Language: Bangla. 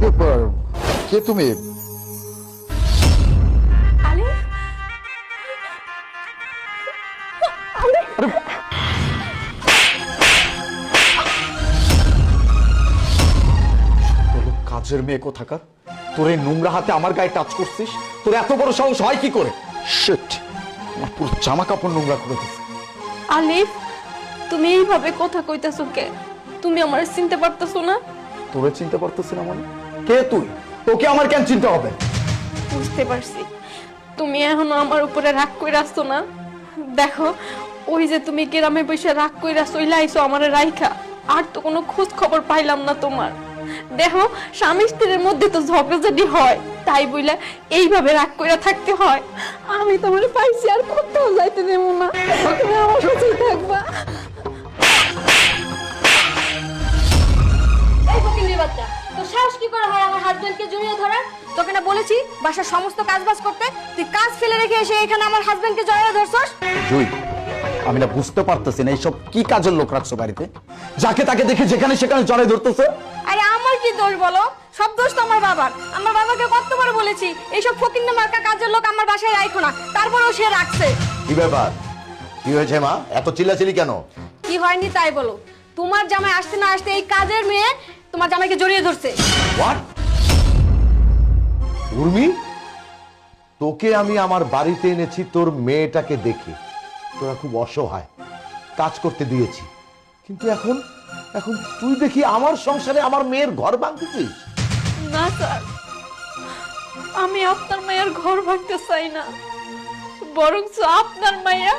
ব্যাপার কে তুমি? কাজের মেয়ে কোথাকার? তোর এই নোংরা হাতে আমার গায়ে টাচ করছিস? তোর এত বড় সাহস হয় কি করে? শিট আমার পুরো জামা কাপড় নোংরা করে দিছে আলিফ তুমি এইভাবে কথা কইতাছো কে? তুমি আমার চিনতে পারতেছো না? তোরে চিনতে পারতেছি না মানে? কে তুই? তোকে আমার কেন চিনতে হবে? বুঝতে পারছি। তুমি এখনও আমার উপরে রাগ কইরা আসছো না? দেখো, ওই যে তুমি গ্রামে বসে রাগ কইরা চইলা আইছো আমার রাইখা। আর তো কোনো খোঁজ খবর পাইলাম না তোমার। দেখো, স্বামী স্ত্রীর মধ্যে তো ঝগড়াঝাটি হয়, তাই বইলা এইভাবে রাগ কইরা থাকতে হয়। আমি তোমার পাইছি আর কোথাও যাইতে দেবো না। তুমি আমার কাছেই থাকবা। এই ফকিন্দির বাচ্চা, তোর সাহস কি করে হয়? হাজবেন্ডকে জড়িয়ে ধরার? তোকে না বলেছি বাসার সমস্ত কাজ বাজ করতে? তুই কাজ ফেলে রেখে এসে এখানে আমার হাজবেন্ডকে জড়িয়ে ধরছস? জুই আমি না বুঝতে পারতেছি না এইসব কি কাজের লোক রাখছো বাড়িতে? যাকে তাকে দেখে যেখানে সেখানে ধরতেছে? আরে আমার কি দোষ বলো? সব দোষ তো আমার বাবার। আমার বাবাকে কতবার বলেছি এইসব মার্কা কাজের লোক আমার বাসায় রাখো না। তারপরেও সে রাখছে। কি ব্যাপার? কি হয়েছে মা? এত চিল্লাচিল্লি কেন? কি হয়নি তাই বলো। তোমার জামাই আসতে না আসতে এই কাজের মেয়ে তোমার জামাইকে জড়িয়ে ধরছে। হোয়াট উর্মি, তোকে আমি আমার বাড়িতে এনেছি, তোর মেয়েটাকে দেখে। তোরা খুব অসহায়, কাজ করতে দিয়েছি। কিন্তু এখন এখন তুই দেখি আমার সংসারে আমার মেয়ের ঘর ভাঙতেছিস? না, স্যার। আমি আপনার মায়ের ঘর ভাঙতে চাই না। বরং আপনার মাইয়া